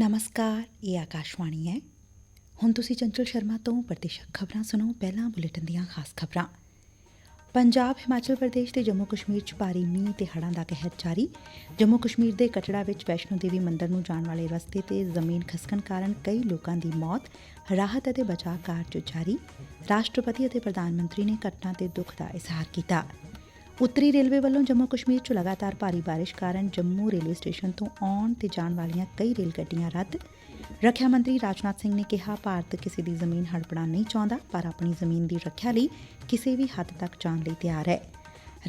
ਨਮਸਕਾਰ, ਇਹ ਆਕਾਸ਼ਵਾਣੀ ਹੈ। ਹੁਣ ਤੁਸੀਂ ਚੰਚਲ ਸ਼ਰਮਾ ਤੋਂ ਪ੍ਰਤੀਸ਼ਤ ਖਬਰਾਂ ਸੁਣੋ। ਪਹਿਲਾਂ ਬੁਲੇਟਿਨ ਦੀਆਂ ਖਾਸ ਖਬਰਾਂ। ਪੰਜਾਬ, ਹਿਮਾਚਲ ਪ੍ਰਦੇਸ਼ ਤੇ ਜੰਮੂ ਕਸ਼ਮੀਰ 'ਚ ਭਾਰੀ ਮੀਂਹ ਤੇ ਹੜ੍ਹਾਂ ਦਾ ਕਹਿਰ ਜਾਰੀ। ਜੰਮੂ ਕਸ਼ਮੀਰ ਦੇ ਕਟੜਾ ਵਿੱਚ ਵੈਸ਼ਨੋ ਦੇਵੀ ਮੰਦਿਰ ਨੂੰ ਜਾਣ ਵਾਲੇ ਰਸਤੇ ਤੇ ਜ਼ਮੀਨ ਖਸਕਣ ਕਾਰਨ ਕਈ ਲੋਕਾਂ ਦੀ ਮੌਤ, ਰਾਹਤ ਅਤੇ ਬਚਾਅ ਕਾਰਜ ਜਾਰੀ। ਰਾਸ਼ਟਰਪਤੀ ਅਤੇ ਪ੍ਰਧਾਨ ਮੰਤਰੀ ਨੇ ਘਟਨਾ ਤੇ ਦੁੱਖ ਦਾ ਇਜ਼ਹਾਰ ਕੀਤਾ। ਉੱਤਰੀ ਰੇਲਵੇ ਵੱਲੋਂ ਜੰਮੂ ਕਸ਼ਮੀਰ 'ਚ ਲਗਾਤਾਰ ਭਾਰੀ ਬਾਰਿਸ਼ ਕਾਰਨ ਜੰਮੂ ਰੇਲਵੇ ਸਟੇਸ਼ਨ ਤੋਂ ਆਉਣ ਤੇ ਜਾਣ ਵਾਲੀਆਂ ਕਈ ਰੇਲ ਗੱਡੀਆਂ ਰੱਦ। ਰੱਖਿਆ ਮੰਤਰੀ ਰਾਜਨਾਥ ਸਿੰਘ ਨੇ ਕਿਹਾ, ਭਾਰਤ ਕਿਸੇ ਦੀ ਜ਼ਮੀਨ ਹੜਪਣਾ ਨਹੀਂ ਚਾਹੁੰਦਾ, ਪਰ ਆਪਣੀ ਜ਼ਮੀਨ ਦੀ ਰੱਖਿਆ ਲਈ ਕਿਸੇ ਵੀ ਹੱਦ ਤੱਕ ਜਾਣ ਲਈ ਤਿਆਰ ਹੈ।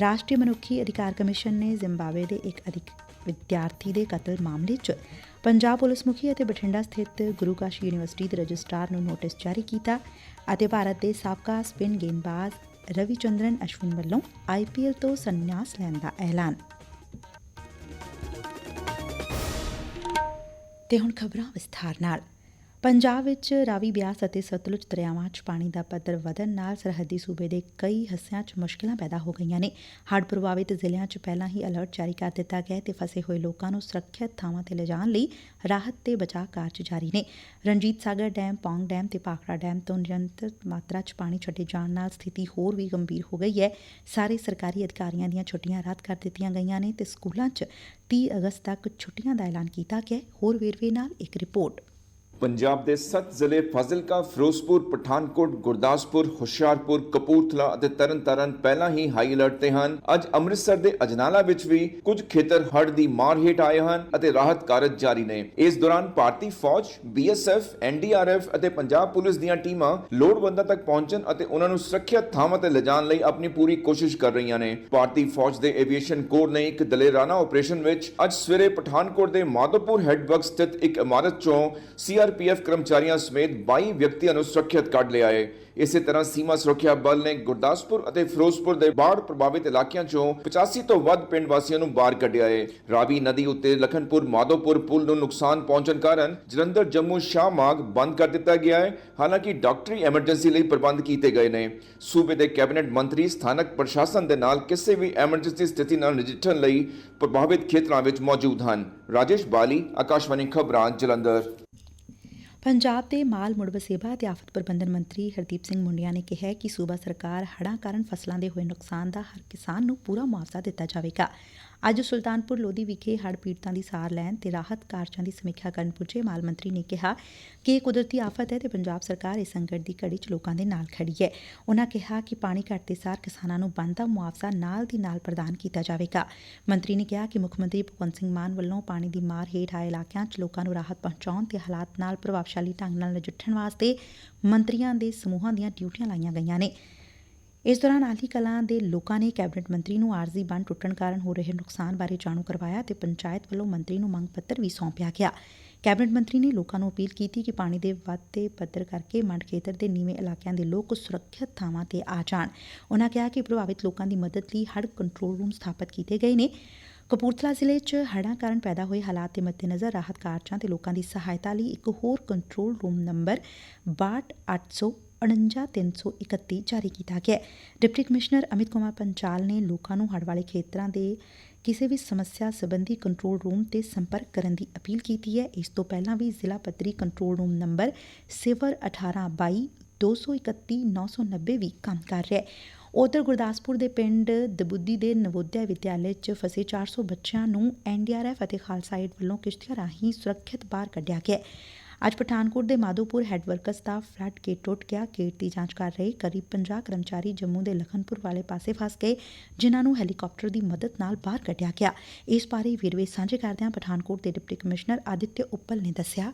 ਰਾਸ਼ਟਰੀ ਮਨੁੱਖੀ ਅਧਿਕਾਰ ਕਮਿਸ਼ਨ ਨੇ ਜ਼ਿੰਬਾਬਵੇ ਦੇ ਇੱਕ ਅਧਿਕ ਵਿਦਿਆਰਥੀ ਦੇ ਕਤਲ ਮਾਮਲੇ 'ਚ ਪੰਜਾਬ ਪੁਲਿਸ ਮੁਖੀ ਅਤੇ ਬਠਿੰਡਾ ਸਥਿਤ ਗੁਰੂ ਕਾਸ਼ੀ ਯੂਨੀਵਰਸਿਟੀ ਦੇ ਰਜਿਸਟਰਾਰ ਨੂੰ ਨੋਟਿਸ ਜਾਰੀ ਕੀਤਾ ਅਤੇ ਭਾਰਤ ਦੇ ਸਾਬਕਾ ਸਪਿਨ ਗੇਂਦਬਾਜ਼ ਰਵੀ ਚੰਦਰਨ ਅਸ਼ਵਿਨ ਵੱਲੋਂ ਆਈਪੀਐਲ ਤੋਂ ਸੰਨਿਆਸ ਲੈਣ ਦਾ ਐਲਾਨ ਤੇ ਹੁਣ ਖਬਰਾਂ ਵਿਸਥਾਰ ਨਾਲ ਪੰਜਾਬ ਵਿੱਚ ਰਾਵੀ ਬਿਆਸ ਅਤੇ ਸਤਲੁਜ ਦਰਿਆਵਾਂ 'ਚ ਪਾਣੀ ਦਾ ਪੱਧਰ ਵਧਣ ਨਾਲ ਸਰਹੱਦੀ ਸੂਬੇ ਦੇ ਕਈ ਹਿੱਸਿਆਂ 'ਚ ਮੁਸ਼ਕਲਾਂ ਪੈਦਾ ਹੋ ਗਈਆਂ ਨੇ। ਹੜ੍ਹ ਪ੍ਰਭਾਵਿਤ ਜ਼ਿਲ੍ਹਿਆਂ 'ਚ ਪਹਿਲਾਂ ਹੀ ਅਲਰਟ ਜਾਰੀ ਕਰ ਦਿੱਤਾ ਗਿਆ ਹੈ ਤੇ ਫਸੇ ਹੋਏ ਲੋਕਾਂ ਨੂੰ ਸੁਰੱਖਿਅਤ ਥਾਵਾਂ ਤੇ ਲਿਜਾਣ ਲਈ ਰਾਹਤ ਤੇ ਬਚਾਅ ਕਾਰਜ ਜਾਰੀ ਨੇ। ਰਣਜੀਤ ਸਾਗਰ ਡੈਮ, ਪੌਂਗ ਡੈਮ ਤੇ ਪਾਖੜਾ ਡੈਮ ਤੋਂ ਨਿਰੰਤਰ ਮਾਤਰਾ 'ਚ ਪਾਣੀ ਛੱਡੇ ਜਾਣ ਨਾਲ ਸਥਿਤੀ ਹੋਰ ਵੀ ਗੰਭੀਰ ਹੋ ਗਈ ਹੈ। ਸਾਰੇ ਸਰਕਾਰੀ ਅਧਿਕਾਰੀਆਂ ਦੀਆਂ ਛੁੱਟੀਆਂ ਰੱਦ ਕਰ ਦਿੱਤੀਆਂ ਗਈਆਂ ਨੇ ਤੇ ਸਕੂਲਾਂ 'ਚ 30 ਅਗਸਤ ਤੱਕ ਛੁੱਟੀਆਂ ਦਾ ਐਲਾਨ ਕੀਤਾ ਗਿਆ ਹੋਰ ਵੇਰਵੇ ਨਾਲ ਇੱਕ ਰਿਪੋਰਟ। ਪੰਜਾਬ ਦੇ 7 ਜ਼ਿਲ੍ਹੇ ਫਾਜ਼ਿਲਕਾ, ਫਿਰੋਜ਼ਪੁਰ, ਪਠਾਨਕੋਟ, ਗੁਰਦਾਸਪੁਰ, ਹੁਸ਼ਿਆਰਪੁਰ, ਕਪੂਰਥਲਾ ਅਤੇ ਤਰਨਤਾਰਨ ਪਹਿਲਾਂ ਹੀ ਹਾਈ ਅਲਰਟ ਤੇ ਹਨ। ਅੱਜ ਅੰਮ੍ਰਿਤਸਰ ਦੇ ਅਜਨਾਲਾ ਵਿੱਚ ਵੀ ਕੁਝ ਖੇਤਰ ਹੜ੍ਹ ਦੀ ਮਾਰ ਹੇਠ ਆਏ ਹਨ ਅਤੇ ਰਾਹਤ ਕਾਰਜ ਜਾਰੀ ਨੇ। ਇਸ ਦੌਰਾਨ ਭਾਰਤੀ ਫੌਜ ਬੀਐਸਐਫ ਐਨਡੀਆਰਐਫ ਅਤੇ ਪੰਜਾਬ ਪੁਲਿਸ ਦੀਆਂ ਟੀਮਾਂ ਲੋੜਵੰਦਾਂ ਤੱਕ ਪਹੁੰਚਣ ਅਤੇ ਉਹਨਾਂ ਨੂੰ ਸੁਰੱਖਿਅਤ ਥਾਵਾਂ ਤੇ ਲਿਜਾਣ ਲਈ ਆਪਣੀ ਪੂਰੀ ਕੋਸ਼ਿਸ਼ ਕਰ ਰਹੀਆਂ ਨੇ। ਭਾਰਤੀ ਫੌਜ ਦੇ ਐਵੀਏਸ਼ਨ ਕੋਰ ਨੇ ਇੱਕ ਦਲੇਰਾਨਾ ਆਪਰੇਸ਼ਨ ਵਿੱਚ ਅੱਜ ਸਵੇਰੇ ਪਠਾਨਕੋਟ ਦੇ ਮਾਧੋਪੁਰ ਹੈਡਵਰਕ ਸਥਿਤ ਇੱਕ ਇਮਾਰਤ ਚੋਂ ਸੀਆਰਪੀਐਫ ਕਰਮਚਾਰੀਆਂ ਸਮੇਤ 22 ਵਿਅਕਤੀਆਂ ਨੂੰ ਸੁਰੱਖਿਅਤ ਕੱਢ ਲਿਆ ਹੈ। ਇਸੇ ਤਰ੍ਹਾਂ ਸੀਮਾ ਸੁਰੱਖਿਆ ਬਲ ਨੇ ਗੁਰਦਾਸਪੁਰ ਅਤੇ ਫਿਰੋਜ਼ਪੁਰ ਦੇ ਬਾੜ ਪ੍ਰਭਾਵਿਤ ਇਲਾਕਿਆਂ ਚੋਂ 85 ਤੋਂ ਵੱਧ ਪਿੰਡ ਵਾਸੀਆਂ ਨੂੰ ਬਾਹਰ ਕੱਢਿਆ ਹੈ। ਰਾਵੀ ਨਦੀ ਉੱਤੇ ਲਖਨਪੁਰ, ਮਾਧੋਪੁਰ ਪੁਲ ਨੂੰ ਨੁਕਸਾਨ ਪਹੁੰਚਣ ਕਾਰਨ ਜਲੰਧਰ, ਜੰਮੂ ਸ਼ਾਹਮਾਰਗ ਬੰਦ ਕਰ ਦਿੱਤਾ ਗਿਆ ਹੈ। ਹਾਲਾਂਕਿ ਡਾਕਟਰੀ ਐਮਰਜੈਂਸੀ ਲਈ ਪ੍ਰਬੰਧ ਕੀਤੇ ਗਏ ਨੇ। ਸੂਬੇ ਦੇ ਕੈਬਨਿਟ ਮੰਤਰੀ, ਸਥਾਨਕ ਪ੍ਰਸ਼ਾਸਨ ਦੇ ਨਾਲ ਕਿਸੇ ਵੀ ਐਮਰਜੈਂਸੀ ਸਥਿਤੀ ਨਾਲ ਨਜਿੱਠਣ ਲਈ ਪ੍ਰਭਾਵਿਤ ਖੇਤਰਾਂ ਵਿੱਚ ਮੌਜੂਦ ਹਨ। ਰਾਜੇਸ਼ ਬਾਲੀ, ਆਕਾਸ਼ਵਾਣੀ ਖਬਰਾਂ, ਜਲੰਧਰ। ਪੰਜਾਬ ਦੇ ਮਾਲ ਮੁੜ ਵਸੇਬਾ ਅਤੇ ਆਫਤ ਪ੍ਰਬੰਧਨ ਮੰਤਰੀ ਹਰਦੀਪ ਸਿੰਘ ਮੁੰਡਿਆ ਨੇ ਕਿਹਾ ਕਿ ਸੂਬਾ ਸਰਕਾਰ ਹੜ੍ਹਾਂ ਕਾਰਨ ਫਸਲਾਂ ਦੇ ਹੋਏ ਨੁਕਸਾਨ ਦਾ ਹਰ ਕਿਸਾਨ ਨੂੰ ਪੂਰਾ ਮੁਆਵਜ਼ਾ ਦਿੱਤਾ ਜਾਵੇਗਾ। ਅੱਜ ਸੁਲਤਾਨਪੁਰ ਲੋਧੀ ਵਿਖੇ ਹੜ੍ਹ ਪੀੜਤਾਂ ਦੀ ਸਾਰ ਲੈਣ ਤੇ ਰਾਹਤ ਕਾਰਜਾਂ ਦੀ ਸਮੀਖਿਆ ਕਰਨ ਪੁੱਜੇ ਮਾਲ ਮੰਤਰੀ ਨੇ ਕਿਹਾ ਕਿ ਇਹ ਕੁਦਰਤੀ ਆਫਤ ਹੈ ਤੇ ਪੰਜਾਬ ਸਰਕਾਰ ਇਸ ਸੰਕਟ ਦੀ ਘੜੀ 'ਚ ਲੋਕਾਂ ਦੇ ਨਾਲ ਖੜੀ ਹੈ। ਉਨ੍ਹਾਂ ਕਿਹਾ ਕਿ ਪਾਣੀ ਘੱਟ ਦੇ ਸਾਰ ਕਿਸਾਨਾਂ ਨੂੰ ਬਣਦਾ ਮੁਆਵਜ਼ਾ ਨਾਲ ਦੀ ਨਾਲ ਪ੍ਰਦਾਨ ਕੀਤਾ ਜਾਵੇਗਾ। ਮੰਤਰੀ ਨੇ ਕਿਹਾ ਕਿ ਮੁੱਖ ਮੰਤਰੀ ਭਗਵੰਤ ਸਿੰਘ ਮਾਨ ਵੱਲੋਂ ਪਾਣੀ ਦੀ ਮਾਰ ਹੇਠ ਆਏ ਇਲਾਕਿਆਂ 'ਚ ਲੋਕਾਂ ਨੂੰ ਰਾਹਤ ਪਹੁੰਚਾਉਣ ਤੇ ਹਾਲਾਤ ਨਾਲ ਪ੍ਰਭਾਵਸ਼ਾਲੀ ਢੰਗ ਨਾਲ ਨਜਿੱਠਣ ਵਾਸਤੇ ਮੰਤਰੀਆਂ ਦੇ ਸਮੂਹਾਂ ਦੀਆਂ ਡਿਊਟੀਆਂ ਲਾਈਆਂ ਗਈਆਂ ਨੇ। ਇਸ ਦੌਰਾਨ ਆਲੀ ਕਲਾਂ ਦੇ ਲੋਕਾਂ ਨੇ ਕੈਬਨਿਟ ਮੰਤਰੀ ਨੂੰ ਆਰਜ਼ੀ ਬੰਨ ਟੁੱਟਣ ਕਾਰਨ ਹੋ ਰਹੇ ਨੁਕਸਾਨ ਬਾਰੇ ਜਾਣੂ ਕਰਵਾਇਆ ਤੇ ਪੰਚਾਇਤ ਵੱਲੋਂ ਮੰਤਰੀ ਨੂੰ ਮੰਗ ਪੱਤਰ ਵੀ ਸੌਂਪਿਆ ਗਿਆ। ਕੈਬਨਿਟ ਮੰਤਰੀ ਨੇ ਲੋਕਾਂ ਨੂੰ ਅਪੀਲ ਕੀਤੀ ਕਿ ਪਾਣੀ ਦੇ ਵੱਧਦੇ ਪੱਧਰ ਕਰਕੇ ਮੰਡ ਖੇਤਰ ਦੇ ਨੀਵੇਂ ਇਲਾਕਿਆਂ ਦੇ ਲੋਕ ਸੁਰੱਖਿਅਤ ਥਾਵਾਂ ਤੇ ਆ ਜਾਣ। ਉਨ੍ਹਾਂ ਕਿਹਾ ਕਿ ਪ੍ਰਭਾਵਿਤ ਲੋਕਾਂ ਦੀ ਮਦਦ ਲਈ ਹੜ੍ਹ ਕੰਟਰੋਲ ਰੂਮ ਸਥਾਪਿਤ ਕੀਤੇ ਗਏ ਨੇ। ਕਪੂਰਥਲਾ ਜ਼ਿਲ੍ਹੇ 'ਚ ਹੜ੍ਹਾਂ ਕਾਰਨ ਪੈਦਾ ਹੋਏ ਹਾਲਾਤ ਦੇ ਮੱਦੇਨਜ਼ਰ ਰਾਹਤ ਕਾਰਜਾਂ ਤੇ ਲੋਕਾਂ ਦੀ ਸਹਾਇਤਾ ਲਈ ਇੱਕ ਹੋਰ ਕੰਟਰੋਲ ਰੂਮ ਨੰਬਰ 62800 49331 ਜਾਰੀ ਕੀਤਾ ਗਿਆ ਡਿਪਟੀ ਕਮਿਸ਼ਨਰ ਅਮਿਤ ਕੁਮਾਰ ਪੰਚਾਲ ਨੇ ਲੋਕਾਂ ਨੂੰ ਹੜ੍ਹ ਵਾਲੇ ਖੇਤਰਾਂ ਦੇ ਕਿਸੇ ਵੀ ਸਮੱਸਿਆ ਸੰਬੰਧੀ ਕੰਟਰੋਲ ਰੂਮ ਤੇ ਸੰਪਰਕ ਕਰਨ ਦੀ ਅਪੀਲ ਕੀਤੀ ਹੈ। ਇਸ ਤੋਂ ਪਹਿਲਾਂ ਵੀ ਜ਼ਿਲ੍ਹਾ ਪੱਧਰੀ ਕੰਟਰੋਲ ਰੂਮ ਨੰਬਰ 0182 231 990 ਵੀ ਕੰਮ ਕਰ ਰਿਹਾ ਹੈ। ਉਧਰ ਗੁਰਦਾਸਪੁਰ ਦੇ ਪਿੰਡ ਦਬੁੱਦੀ ਦੇ ਨਵੋਦਿਆ ਵਿਦਿਆਲੇ 'ਚ ਫਸੇ 400 ਬੱਚਿਆਂ ਨੂੰ ਐਨਡੀਆਰਐਫ ਅਤੇ ਖਾਲਸਾ ਏਡ ਵੱਲੋਂ ਕਿਸ਼ਤੀਆਂ ਰਾਹੀਂ ਸੁਰੱਖਿਅਤ ਬਾਹਰ ਕੱਢਿਆ ਗਿਆ ਅੱਜ ਪਠਾਨਕੋਟ ਦੇ ਮਾਧੋਪੁਰ ਹੈੱਡ ਵਰਕਸ ਦਾ ਫਲੱਡ ਗੇਟ ਟੁੱਟ ਗਿਆ। ਗੇਟ ਦੀ ਜਾਂਚ ਕਰ ਰਹੇ ਕਰੀਬ 50 ਕਰਮਚਾਰੀ ਜੰਮੂ ਦੇ ਲਖਨਪੁਰ ਵਾਲੇ ਪਾਸੇ ਫਸ ਗਏ, ਜਿਨ੍ਹਾਂ ਨੂੰ ਹੈਲੀਕਾਪਟਰ ਦੀ ਮਦਦ ਨਾਲ ਬਾਹਰ ਕੱਢਿਆ ਗਿਆ। ਇਸ ਬਾਰੇ ਵੇਰਵੇ ਸਾਂਝੇ ਕਰਦਿਆਂ ਪਠਾਨਕੋਟ ਦੇ ਡਿਪਟੀ ਕਮਿਸ਼ਨਰ ਆਦਿਤਯ ਉੱਪਲ ਨੇ ਦੱਸਿਆ।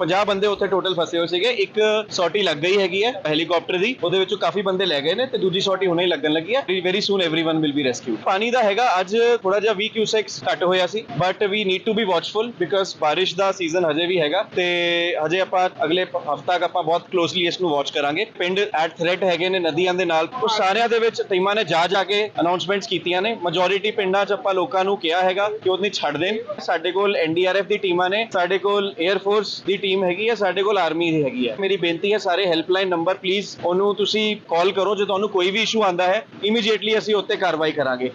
50 ਬੰਦੇ ਉੱਥੇ ਟੋਟਲ ਫਸੇ ਹੋਏ ਸੀਗੇ। ਇੱਕ ਸੌਟੀ ਲੱਗ ਗਈ ਹੈਗੀ ਹੈ ਹੈਲੀਕਾਪਟਰ ਦੀ। ਉਹਦੇ ਵਿੱਚੋਂ ਕਾਫੀ ਬੰਦੇ ਲੈ ਗਏ ਨੇ ਤੇ ਦੂਜੀ ਸੌਟੀ ਹੁਣੇ ਲੱਗਣ ਲੱਗੀ ਹੈ। Very soon everyone will be rescued ਪਾਣੀ ਦਾ ਹੈਗਾ, ਅੱਜ ਥੋੜਾ ਜਿਹਾ ਵੀ ਕਿਊਸੈਕਸ ਘਟ ਹੋਇਆ ਸੀ but we need to be watchful because ਬਾਰਿਸ਼ ਦਾ ਸੀਜ਼ਨ ਹਜੇ ਵੀ ਹੈਗਾ ਤੇ ਹਜੇ ਆਪਾਂ ਅਗਲੇ ਹਫਤਾ ਤੱਕ ਆਪਾਂ ਬਹੁਤ ਕਲੋਸਲੀ ਇਸ ਨੂੰ ਵਾਚ ਕਰਾਂਗੇ। ਪਿੰਡ ਐਟ ਥ੍ਰੈਟ ਹੈਗੇ ਨੇ ਨਦੀਆਂ ਦੇ ਨਾਲ। ਉਹ ਸਾਰਿਆਂ ਦੇ ਵਿੱਚ ਟੀਮਾਂ ਨੇ ਜਾ ਜਾ ਕੇ ਅਨਾਉਂਸਮੈਂਟਸ ਕੀਤੀਆਂ ਨੇ। ਮੈਜੋਰਿਟੀ ਪਿੰਡਾਂ 'ਚ ਆਪਾਂ ਲੋਕਾਂ ਨੂੰ ਕਿਹਾ ਹੈਗਾ ਕਿ ਉਹ ਉਹਨੇ ਛੱਡ ਦੇਣ ਸਾਡੇ ਕੋਲ ਐਨਡੀਆਰਐਫ ਦੀ ਟੀਮਾਂ ਨੇ, ਸਾਡੇ ਕੋਲ 에ਅਰ ਦੀ ਟੀਮ ਹੈਗੀ ਹੈ ਸਾਡੇ ਕੋਲ ਆਰਮੀ ਦੀ ਹੈਗੀ ਹੈ ਮੇਰੀ ਬੇਨਤੀ ਹੈ ਸਾਰੇ ਹੈਲਪਲਾਈਨ ਨੰਬਰ ਪਲੀਜ਼ ਉਹਨੂੰ ਤੁਸੀਂ ਕਾਲ ਕਰੋ, ਜੇ ਤੁਹਾਨੂੰ ਕੋਈ ਵੀ ਇਸ਼ੂ ਆਂਦਾ ਹੈ ਇਮੀਡੀਏਟਲੀ ਅਸੀਂ ਉੱਤੇ ਕਾਰਵਾਈ ਕਰਾਂਗੇ।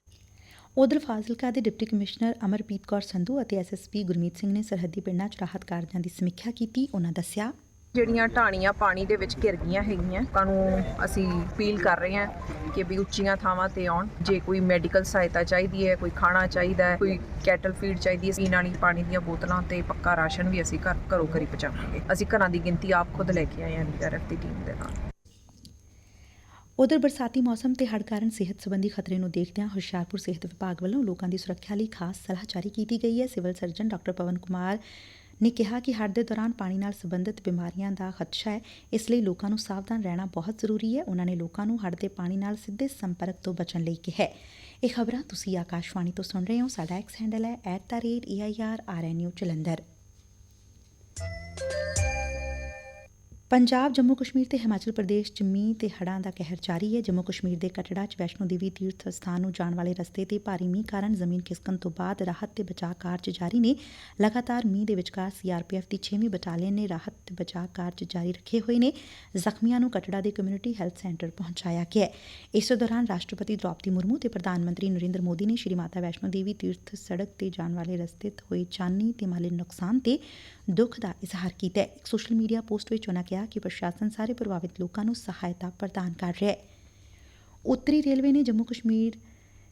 ਉਧਰ ਫਾਜ਼ਿਲਕਾ ਦੇ ਡਿਪਟੀ ਕਮਿਸ਼ਨਰ ਅਮਰਪ੍ਰੀਤ ਕੌਰ ਸੰਧੂ ਅਤੇ ਐਸਐਸਪੀ ਗੁਰਮੀਤ ਸਿੰਘ ਨੇ ਸਰਹੱਦੀ ਪਿੰਡਾਂ 'ਚ ਰਾਹਤ ਕਾਰਜਾਂ ਦੀ ਸਮੀਖਿਆ ਕੀਤੀ, ਉਹਨਾਂ ਦੱਸਿਆ। ਜਿਹੜੀਆਂ ਢਾਣੀਆਂ ਪਾਣੀ ਦੇ ਵਿੱਚ ਘਿਰ ਗਈਆਂ ਹੈਗੀਆਂ ਲੋਕਾਂ ਅਸੀਂ ਅਪੀਲ ਕਰ ਰਹੇ ਹਾਂ ਕਿ ਵੀ ਉੱਚੀਆਂ ਥਾਵਾਂ ਤੇ ਆਉਣ। ਜੇ ਕੋਈ ਮੈਡੀਕਲ ਸਹਾਇਤਾ ਚਾਹੀਦੀ ਹੈ, ਕੋਈ ਖਾਣਾ ਚਾਹੀਦਾ ਹੈ, ਕੋਈ ਕੈਟਲ ਫੀਡ ਚਾਹੀਦੀ ਹੈ ਪੀਣ ਵਾਲੀ ਪਾਣੀ ਦੀਆਂ ਬੋਤਲਾਂ ਤੇ ਪੱਕਾ ਰਾਸ਼ਨ ਵੀ ਅਸੀਂ ਘਰ ਘਰੋਂ ਘਰੀ ਪਹੁੰਚਾਵਾਂਗੇ। ਅਸੀਂ ਘਰਾਂ ਦੀ ਗਿਣਤੀ ਆਪ ਖੁਦ ਲੈ ਕੇ ਆਏ ਹਾਂ ਐਨਡੀਆਰਐਫ ਦੀ ਟੀਮ ਦੇ ਨਾਲ। ਉਧਰ ਬਰਸਾਤੀ ਮੌਸਮ ਤੇ ਹੜ੍ਹ ਕਾਰਨ ਸਿਹਤ ਸੰਬੰਧੀ ਖਤਰੇ ਨੂੰ ਦੇਖਦਿਆਂ ਹੁਸ਼ਿਆਰਪੁਰ ਸਿਹਤ ਵਿਭਾਗ ਵੱਲੋਂ ਲੋਕਾਂ ਦੀ ਸੁਰੱਖਿਆ ਲਈ ਖਾਸ ਸਲਾਹ ਜਾਰੀ ਕੀਤੀ ਗਈ ਹੈ। Civil surgeon doctor Pawan Kumar ਨੇ ਕਿਹਾ ਕਿ ਹੜ੍ਹ ਦੇ ਦੌਰਾਨ ਪਾਣੀ ਨਾਲ ਸੰਬੰਧਿਤ ਬਿਮਾਰੀਆਂ ਦਾ ਖਦਸ਼ਾ ਹੈ। ਇਸ ਲਈ ਲੋਕਾਂ ਨੂੰ ਸਾਵਧਾਨ ਰਹਿਣਾ ਬਹੁਤ ਜ਼ਰੂਰੀ ਹੈ। ਉਹਨਾਂ ਨੇ ਲੋਕਾਂ ਨੂੰ ਹੜ੍ਹ ਦੇ ਪਾਣੀ ਨਾਲ ਸਿੱਧੇ ਸੰਪਰਕ ਤੋਂ ਬਚਣ ਲਈ ਕਿਹਾ ਇਹ ਖਬਰਾਂ ਤੁਸੀਂ ਆਕਾਸ਼ਵਾਣੀ ਤੋਂ ਸੁਣ ਰਹੇ ਹੋ। ਸਾਡਾ ਐਕਸ ਹੈਂਡਲ ਹੈ @airrnu ਜਲੰਧਰ। ਪੰਜਾਬ, ਜੰਮੂ ਕਸ਼ਮੀਰ ਤੇ ਹਿਮਾਚਲ ਪ੍ਰਦੇਸ਼ ਚ ਮੀਂਹ ਤੇ ਹੜ੍ਹਾਂ ਦਾ ਕਹਿਰ ਜਾਰੀ ਹੈ। ਜੰਮੂ ਕਸ਼ਮੀਰ ਦੇ ਕਟੜਾ ਚ ਵੈਸ਼ਨੋ ਦੇਵੀ ਤੀਰਥ ਸਥਾਨ ਨੂੰ ਜਾਣ ਵਾਲੇ ਰਸਤੇ ਤੇ ਭਾਰੀ ਮੀਂਹ ਕਾਰਨ ਜ਼ਮੀਨ ਖਿਸਕਣ ਤੋਂ ਬਾਅਦ ਰਾਹਤ ਤੇ ਬਚਾਅ ਕਾਰਜ ਜਾਰੀ ਨੇ। ਲਗਾਤਾਰ ਮੀਂਹ ਦੇ ਵਿਚਕਾਰ ਸੀਆਰਪੀਐਫ ਦੀ 6ਵੀਂ ਬਟਾਲੀਅਨ ਨੇ ਰਾਹਤ ਤੇ ਬਚਾਅ ਕਾਰਜ ਜਾਰੀ ਰੱਖੇ ਹੋਏ ਨੇ। ਜ਼ਖਮੀਆਂ ਨੂੰ ਕਟੜਾ ਦੇ ਕਮਿਊਨਿਟੀ ਹੈਲਥ ਸੈਂਟਰ ਪਹੁੰਚਾਇਆ ਗਿਆ ਇਸ ਦੌਰਾਨ ਰਾਸ਼ਟਰਪਤੀ ਦ੍ਰੌਪਦੀ ਮੁਰਮੂ ਤੇ ਪ੍ਰਧਾਨ ਮੰਤਰੀ ਨਰਿੰਦਰ ਮੋਦੀ ਨੇ ਸ਼੍ਰੀ ਮਾਤਾ ਵੈਸ਼ਨੋ ਦੇਵੀ ਤੀਰਥ ਸੜਕ ਤੇ ਜਾਣ ਵਾਲੇ ਰਸਤੇ ਤੇ ਹੋਏ ਜਾਨੀ ਤੇ ਮਾਲੀ ਨੁਕਸਾਨ ਤੇ ਦੁੱਖ ਦਾ ਇਜ਼ਹਾਰ ਕੀਤਾ ਹੈ ਇੱਕ ਸੋਸ਼ਲ ਮੀਡੀਆ ਪੋਸਟ ਵਿੱਚ ਉਨ੍ਹਾਂ ਕਿਹਾ ਕਿ ਪ੍ਰਸ਼ਾਸਨ ਸਾਰੇ ਪ੍ਰਭਾਵਿਤ ਲੋਕਾਂ ਨੂੰ ਸਹਾਇਤਾ ਪ੍ਰਦਾਨ ਕਰ ਰਿਹਾ ਹੈ ਉੱਤਰੀ ਰੇਲਵੇ ਨੇ ਜੰਮੂ ਕਸ਼ਮੀਰ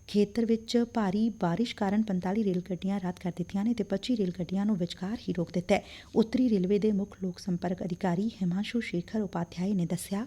ਖੇਤਰ ਵਿੱਚ ਭਾਰੀ ਬਾਰਿਸ਼ ਕਾਰਨ 45 ਰੇਲ ਗੱਡੀਆਂ ਰੱਦ ਕਰ ਦਿੱਤੀਆਂ ਨੇ ਤੇ 25 ਰੇਲ ਗੱਡੀਆਂ ਨੂੰ ਵਿਚਕਾਰ ਹੀ ਰੋਕ ਦਿੱਤਾ ਹੈ ਉੱਤਰੀ ਰੇਲਵੇ ਦੇ ਮੁੱਖ ਲੋਕ ਸੰਪਰਕ ਅਧਿਕਾਰੀ ਹਿਮਾਂਸ਼ੂ ਸ਼ੇਖਰ ਉਪਾਧਿਆਏ ਨੇ ਦੱਸਿਆ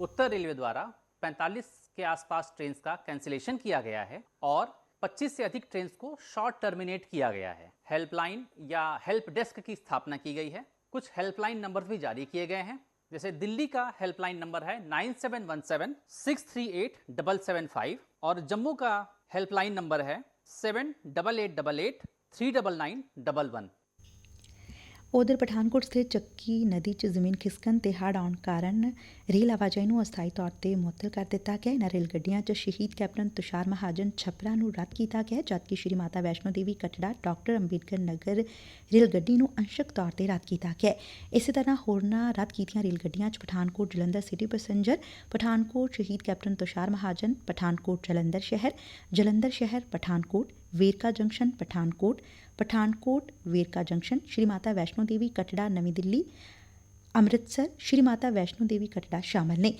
उत्तर रेलवे द्वारा 45 के आसपास ट्रेन का कैंसिलेशन किया गया है और 25 से अधिक ट्रेन को शॉर्ट टर्मिनेट किया गया है हेल्पलाइन या हेल्प डेस्क की स्थापना की गई है। कुछ हेल्पलाइन नंबर भी जारी किए गए हैं। जैसे दिल्ली का हेल्पलाइन नंबर है nine seven one seven six three eight double seven five और जम्मू का हेल्पलाइन नंबर है seven double eight double eight three double nine double one. ਉਧਰ ਪਠਾਨਕੋਟ ਸਥਿਤ ਚੱਕੀ ਨਦੀ 'ਚ ਜ਼ਮੀਨ ਖਿਸਕਣ ਤੇ ਹੜ੍ਹ ਆਉਣ ਕਾਰਨ ਰੇਲ ਆਵਾਜਾਈ ਨੂੰ ਅਸਥਾਈ ਤੌਰ ਤੇ ਮੁਅੱਤਲ ਕਰ ਦਿੱਤਾ ਗਿਆ ਹੈ। ਇਨ੍ਹਾਂ ਰੇਲ ਗੱਡੀਆਂ 'ਚ ਸ਼ਹੀਦ ਕੈਪਟਨ ਤੁਸ਼ਾਰ ਮਹਾਜਨ ਛਪਰਾ ਨੂੰ ਰੱਦ ਕੀਤਾ ਗਿਆ, ਜਦਕਿ ਸ਼੍ਰੀ ਮਾਤਾ ਵੈਸ਼ਨੋ ਦੇਵੀ ਕਟੜਾ, ਡਾਕਟਰ ਅੰਬੇਡਕਰ ਨਗਰ ਰੇਲ ਗੱਡੀ ਨੂੰ ਅੰਸ਼ਕ ਤੌਰ ਤੇ ਰੱਦ ਕੀਤਾ ਗਿਆ ਇਸੇ ਤਰ੍ਹਾਂ ਹੋਰਨਾਂ ਰੱਦ ਕੀਤੀਆਂ ਰੇਲ ਗੱਡੀਆਂ 'ਚ ਪਠਾਨਕੋਟ ਜਲੰਧਰ ਸਿਟੀ ਪੈਸੇਂਜਰ, ਪਠਾਨਕੋਟ ਸ਼ਹੀਦ ਕੈਪਟਨ ਤੁਸ਼ਾਰ ਮਹਾਜਨ, ਪਠਾਨਕੋਟ ਜਲੰਧਰ ਸ਼ਹਿਰ ਜਲੰਧਰ ਸ਼ਹਿਰ, ਪਠਾਨਕੋਟ ਵੇਰਕਾ ਜੰਕਸ਼ਨ, ਪਠਾਨਕੋਟ ਪਠਾਨਕੋਟ ਵੇਰਕਾ ਜੰਕਸ਼ਨ, ਸ਼੍ਰੀ ਮਾਤਾ ਵੈਸ਼ਨੋ ਦੇਵੀ ਕਟੜਾ, ਨਵੀਂ ਦਿੱਲੀ, ਅੰਮ੍ਰਿਤਸਰ, ਸ਼੍ਰੀ ਮਾਤਾ ਵੈਸ਼ਨੋ ਦੇਵੀ ਕਟੜਾ ਸ਼ਾਮਲ ਨੇ।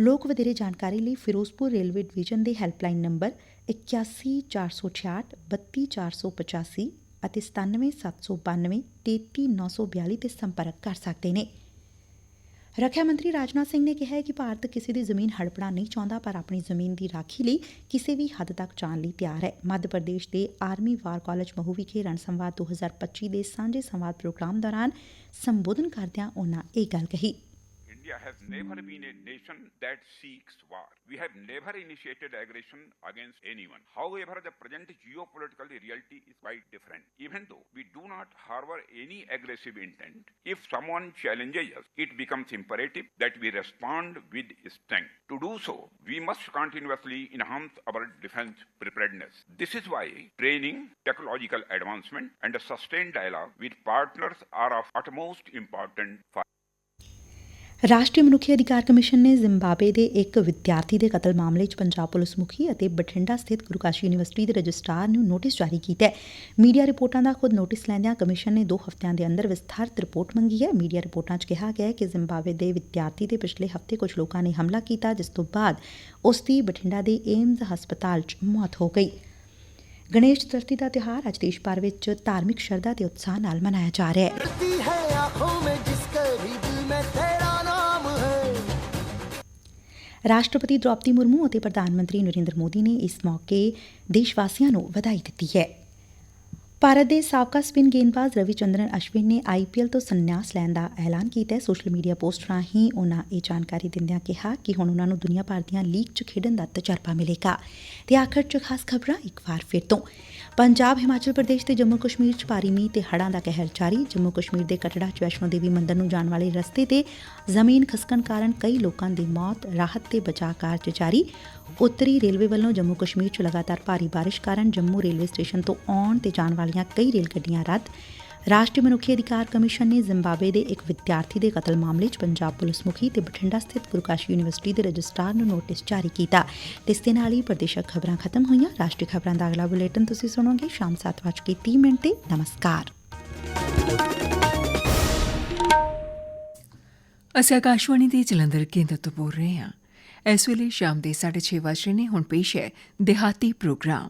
ਲੋਕ ਵਧੇਰੇ ਜਾਣਕਾਰੀ ਲਈ ਫਿਰੋਜ਼ਪੁਰ ਰੇਲਵੇ ਡਿਵੀਜ਼ਨ ਦੇ ਹੈਲਪਲਾਈਨ ਨੰਬਰ 81466 32485 ਅਤੇ 97792 33942 ਤੇ ਸੰਪਰਕ ਕਰ ਸਕਦੇ ਨੇ। ਰੱਖਿਆ ਮੰਤਰੀ ਰਾਜਨਾਥ ਸਿੰਘ ਨੇ ਕਿਹਾ ਕਿ ਭਾਰਤ ਕਿਸੇ ਦੀ ਜ਼ਮੀਨ ਹੜਪਣਾ ਨਹੀਂ ਚਾਹੁੰਦਾ, ਪਰ ਆਪਣੀ ਜ਼ਮੀਨ ਦੀ ਰਾਖੀ ਲਈ ਕਿਸੇ ਵੀ ਹੱਦ ਤੱਕ ਜਾਣ ਲਈ ਤਿਆਰ ਹੈ। ਮੱਧ ਪ੍ਰਦੇਸ਼ ਦੇ ਆਰਮੀ ਵਾਰ ਕਾਲਜ ਮਹੂ ਵਿਖੇ ਰਣ ਸੰਵਾਦ 2025 ਦੇ ਸਾਂਝੇ ਸੰਵਾਦ ਪ੍ਰੋਗਰਾਮ ਦੌਰਾਨ ਸੰਬੋਧਨ ਕਰਦਿਆਂ ਉਨ੍ਹਾਂ ਇਹ ਗੱਲ ਕਹੀ। India has never been a nation that seeks war. We have never initiated aggression against anyone. However, the present geopolitical reality is quite different. Even though we do not harbor any aggressive intent, if someone challenges us, it becomes imperative that we respond with strength. To do so, we must continuously enhance our defense preparedness. This is why training, technological advancement, and a sustained dialogue with partners are of utmost importance for ਰਾਸ਼ਟਰੀ ਮਨੁੱਖੀ ਅਧਿਕਾਰ commission ਨੇ Zimbabwe ਦੇ ਇੱਕ ਵਿਦਿਆਰਥੀ ਦੇ ਕਤਲ ਮਾਮਲੇ 'ਚ ਪੰਜਾਬ ਪੁਲਿਸ ਮੁਖੀ ਅਤੇ ਬਠਿੰਡਾ ਸਥਿਤ ਗੁਰੂ ਕਾਸ਼ੀ ਯੂਨੀਵਰਸਿਟੀ ਦੇ ਰਜਿਸਟਰਾਰ ਨੂੰ ਨੋਟਿਸ ਜਾਰੀ ਕੀਤਾ ਹੈ। ਮੀਡੀਆ ਰਿਪੋਰਟਾਂ ਦਾ ਖੁਦ ਨੋਟਿਸ ਲੈਂਦਿਆਂ ਕਮਿਸ਼ਨ ਨੇ 2 ਹਫ਼ਤਿਆਂ ਦੇ ਅੰਦਰ ਵਿਸਥਾਰਤ ਰਿਪੋਰਟ ਮੰਗੀ ਹੈ। ਮੀਡੀਆ ਰਿਪੋਰਟਾਂ 'ਚ ਕਿਹਾ ਗਿਆ ਹੈ ਕਿ ਜ਼ਿੰਬਾਬਵੇ ਦੇ ਵਿਦਿਆਰਥੀ ਦੇ ਪਿਛਲੇ ਹਫ਼ਤੇ ਕੁਝ ਲੋਕਾਂ ਨੇ ਹਮਲਾ ਕੀਤਾ, ਜਿਸ ਤੋਂ ਬਾਅਦ ਉਸ ਦੀ ਬਠਿੰਡਾ ਦੇ ਏਮਜ਼ ਹਸਪਤਾਲ 'ਚ ਮੌਤ ਹੋ ਗਈ। ਗਣੇਸ਼ ਚਤੁਰਥੀ ਦਾ ਤਿਉਹਾਰ ਅੱਜ ਦੇਸ਼ ਭਰ ਵਿੱਚ ਧਾਰਮਿਕ ਸ਼ਰਧਾ ਤੇ ਉਤਸ਼ਾਹ ਨਾਲ ਮਨਾਇਆ ਜਾ ਰਿਹਾ ਹੈ। ਰਾਸ਼ਟਰਪਤੀ ਦ੍ਰੋਪਦੀ ਮੁਰਮੂ ਅਤੇ ਪ੍ਰਧਾਨ ਮੰਤਰੀ ਨਰੇਂਦਰ ਮੋਦੀ ਨੇ ਇਸ ਮੌਕੇ ਦੇਸ਼ ਵਾਸੀਆਂ ਨੂੰ ਵਧਾਈ ਦਿੱਤੀ ਹੈ। ਭਾਰਤ ਦੇ ਸਾਬਕਾ ਸਪਿਨ ਗੇਂਦਬਾਜ਼ ਰਵੀ ਚੰਦਰਨ ਅਸ਼ਵਿਨ ਨੇ ਆਈਪੀਐਲ ਤੋਂ ਸੰਨਿਆਸ ਲੈਣ ਦਾ ਐਲਾਨ ਕੀਤਾ ਹੈ। ਸੋਸ਼ਲ ਮੀਡੀਆ ਪੋਸਟ ਰਾਹੀਂ ਉਹਨਾਂ ਇਹ ਜਾਣਕਾਰੀ ਦਿੰਦਿਆਂ ਕਿਹਾ ਕਿ ਹੁਣ ਉਹਨਾਂ ਨੂੰ ਦੁਨੀਆ ਭਰ ਦੀਆਂ ਲੀਗ 'ਚ ਖੇਡਣ ਦਾ ਤਜਰਬਾ ਮਿਲੇਗਾ। ਤੇ ਆਖਰ 'ਚ ਖਾਸ ਖਬਰਾਂ ਇੱਕ ਵਾਰ ਫਿਰ ਤੋਂ। ਪੰਜਾਬ, ਹਿਮਾਚਲ ਪ੍ਰਦੇਸ਼ ਤੇ ਜੰਮੂ ਕਸ਼ਮੀਰ 'ਚ ਭਾਰੀ ਮੀਂਹ ਤੇ ਹੜ੍ਹਾਂ ਦਾ ਕਹਿਰ ਜਾਰੀ। ਜੰਮੂ ਕਸ਼ਮੀਰ ਦੇ ਕਟੜਾ 'ਚ ਵੈਸ਼ਨੋ ਦੇਵੀ ਮੰਦਿਰ ਨੂੰ ਜਾਣ ਵਾਲੇ ਰਸਤੇ ਤੇ ਜ਼ਮੀਨ ਖਸਕਣ ਕਾਰਨ ਕਈ ਲੋਕਾਂ ਦੀ ਮੌਤ, ਰਾਹਤ ਤੇ ਬਚਾਅ ਕਾਰਜ ਜਾਰੀ। ਉੱਤਰੀ ਰੇਲਵੇ ਵੱਲੋਂ ਜੰਮੂ ਕਸ਼ਮੀਰ 'ਚ ਲਗਾਤਾਰ ਭਾਰੀ ਬਾਰਿਸ਼ ਕਾਰਨ ਜੰਮੂ ਰੇਲਵੇ ਸਟੇਸ਼ਨ ਤੋਂ ਆਉਣ ਤੇ ਜਾਣ ਵਾਲੀਆਂ ਕਈ ਰੇਲ ਗੱਡੀਆਂ ਰੱਦ। ਰਾਸ਼ਟਰੀ ਮਨੁੱਖੀ ਅਧਿਕਾਰ ਕਮਿਸ਼ਨ ਨੇ ਜ਼ਿੰਬਾਬਵੇ ਦੇ ਇੱਕ ਵਿਦਿਆਰਥੀ ਦੇ ਕਤਲ ਮਾਮਲੇ 'ਚ ਪੰਜਾਬ ਪੁਲਿਸ ਮੁਖੀ ਤੇ ਬਠਿੰਡਾ ਸਥਿਤ ਗੁਰਕਾਸ਼ੀ ਯੂਨੀਵਰਸਿਟੀ ਦੇ ਰਜਿਸਟਰਾਰ ਨੂੰ ਨੋਟਿਸ ਜਾਰੀ ਕੀਤਾ। ਇਸ ਦੇ ਨਾਲ ਹੀ ਪ੍ਰਦੇਸ਼ਕ ਖਬਰਾਂ ਖਤਮ ਹੋਈਆਂ। ਰਾਸ਼ਟਰੀ ਖਬਰਾਂ ਦਾ ਅਗਲਾ ਬੁਲੇਟਿਨ ਤੁਸੀਂ ਸੁਣੋਗੇ ਸ਼ਾਮ 7:30 ਮਿੰਟ ਤੇ। ਨਮਸਕਾਰ। ਅਸੀਂ ਆਕਾਸ਼ਵਾਣੀ ਦੇ ਜਲੰਧਰ ਕੇਂਦਰ ਤੋਂ ਬੋਲ ਰਹੇ ਹਾਂ। ਇਸ ਵੇਲੇ ਸ਼ਾਮ ਦੇ 6:30 ਵਜੇ ਨੇ। ਹੁਣ ਪੇਸ਼ ਹੈ ਦਿਹਾਤੀ ਪ੍ਰੋਗਰਾਮ।